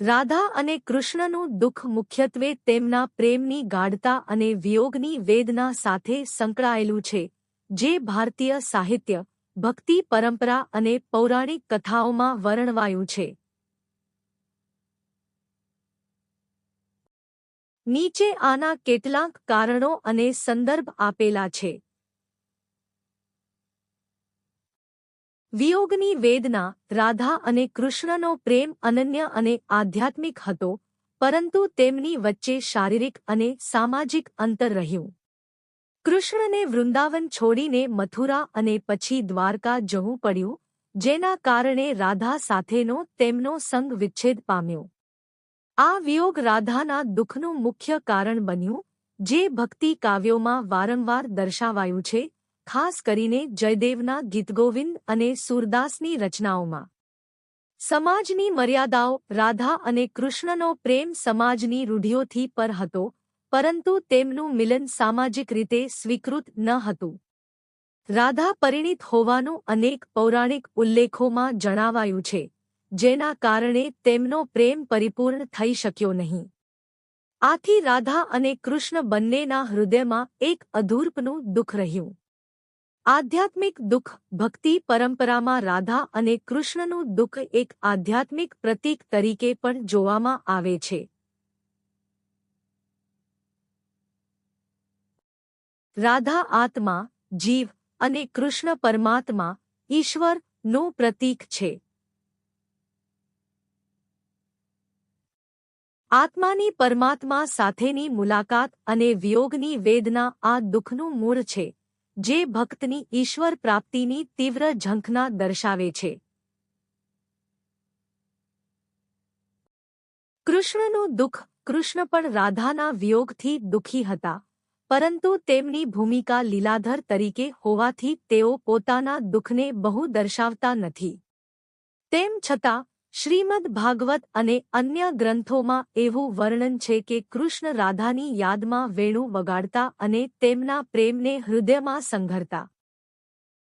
રાધા અને કૃષ્ણનું દુઃખ મુખ્યત્વે તેમના પ્રેમની ગાઢતા અને વિયોગની વેદના સાથે સંકળાયેલું છે, જે ભારતીય સાહિત્ય, ભક્તિ પરંપરા અને પૌરાણિક કથાઓમાં વર્ણવાયું છે. નીચે આના કેટલાક કારણો અને સંદર્ભ આપેલા છે. વિયોગની વેદના રાધા અને કૃષ્ણનો પ્રેમ અનન્ય અને આધ્યાત્મિક હતો, પરંતુ તેમની વચ્ચે શારીરિક અને સામાજિક અંતર રહ્યું. કૃષ્ણને વૃંદાવન છોડીને મથુરા અને પછી દ્વારકા જવું પડ્યું, જેના કારણે રાધા સાથેનો તેમનો સંગ વિચ્છેદ પામ્યો. આ વિયોગ રાધાના દુઃખનું મુખ્ય કારણ બન્યું, જે ભક્તિ કાવ્યોમાં વારંવાર દર્શાવાયું છે ખાસ કરીને જયદેવના ગીતગોવિંદ અને સુરદાસની રચનાઓમાં. સમાજની મર્યાદાઓ, રાધા અને કૃષ્ણનો પ્રેમ સમાજની રૂઢિઓથી પર હતો, પરંતુ તેમનું મિલન સામાજિક રીતે સ્વીકૃત ન હતું. રાધા પરિણિત હોવાનું અનેક પૌરાણિક ઉલ્લેખોમાં જણાવાયું છે, જેના કારણે તેમનો પ્રેમ પરિપૂર્ણ થઈ શક્યો નહીં. આથી રાધા અને કૃષ્ણ બંનેના હૃદયમાં એક અધૂર્પનું દુઃખ રહ્યું. આધ્યાત્મિક દુઃખ, ભક્તિ, પરંપરામાં રાધા અને કૃષ્ણનું દુઃખ એક આધ્યાત્મિક પ્રતીક તરીકે પણ જોવામાં આવે છે. રાધા આત્મા, જીવ અને કૃષ્ણ પરમાત્મા ઈશ્વરનું પ્રતીક છે. આત્માની પરમાત્મા સાથેની મુલાકાત અને વિયોગની વેદના આ દુઃખનું મૂળ છે. જે ભક્તની ઈશ્વર પ્રાપ્તિની તીવ્ર ઝંખના દર્શાવે છે. કૃષ્ણનું દુઃખ કૃષ્ણ પણ રાધાના વિયોગથી દુઃખી હતા, પરંતુ તેમની ભૂમિકા લીલાધર તરીકે હોવાથી તેઓ પોતાના દુઃખને બહુ દર્શાવતા નથી. તેમ છતાં શ્રીમદ ભાગવત અને અન્ય ગ્રંથોમાં એવું વર્ણન છે કે કૃષ્ણ રાધાની યાદમાં વેણુ વગાડતા અને તેમના પ્રેમને હૃદયમાં સંઘરતા.